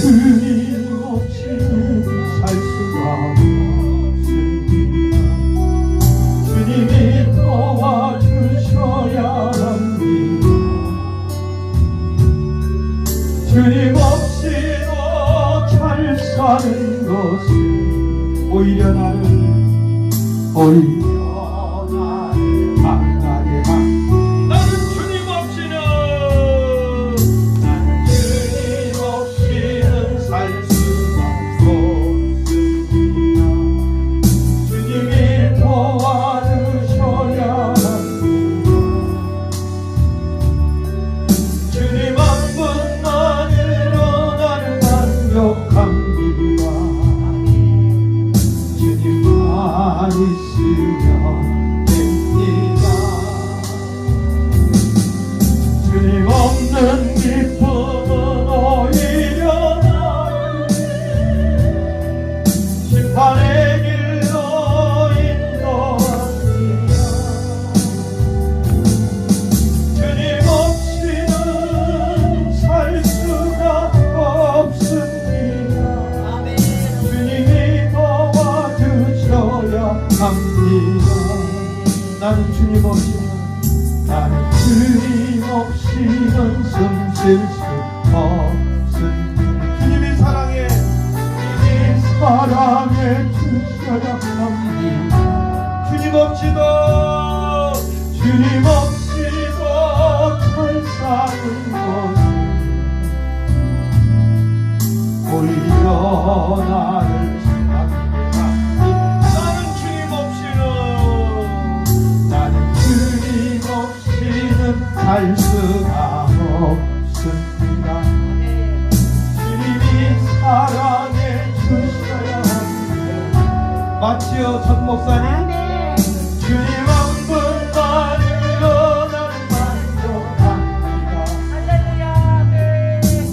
주님 없이 살 수가 없습니다 주님이 도와주셔야 합니다 주님 없이도 잘 사는 것은 오히려 나를 오히려 apareceu. 주님 없이는 나는 주님 없이는 숨쉴 수 없습니다 주님이 사랑해. 주님 사랑해 주셔야 합니다. 주님 없이도 주님 없이도 잘 사는 것은 오히려 나를 살 수가 없습니다. 주님이 사랑해 주셔야 합니다. 마치오 전 목사님. 주님 한 분만으로 나는 만족합니다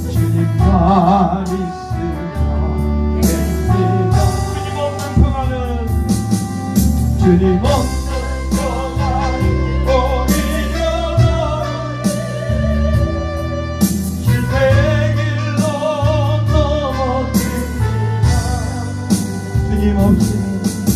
주님만 있으면 됩니다. 주님 없는 평화는 주님 없는 benim o